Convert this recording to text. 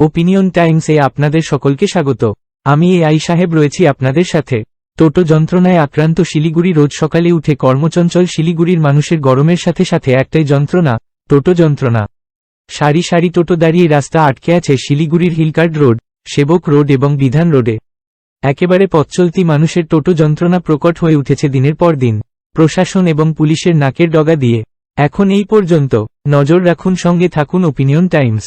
Opinion টাইমসে আপনাদের সকলকে স্বাগত। আমি এ আই সাহেব রয়েছি আপনাদের সাথে। টোটো যন্ত্রণায় আক্রান্ত শিলিগুড়ি রোজ সকালে উঠে কর্মচঞ্চল শিলিগুড়ির মানুষের গরমের সাথে সাথে একটাই যন্ত্রণা, টোটো যন্ত্রণা। সারি সারি টোটো দাঁড়িয়ে রাস্তা আটকে আছে শিলিগুড়ির হিলকার্ড রোড, সেবক রোড এবং বিধান রোডে। একেবারে পথচলতি মানুষের টোটো যন্ত্রণা প্রকট হয়ে উঠেছে দিনের পর দিন। প্রশাসন এবং পুলিশের নাকের ডগা দিয়ে। এখন এই পর্যন্ত নজর রাখুন সঙ্গে থাকুন ওপিনিয়ন টাইমস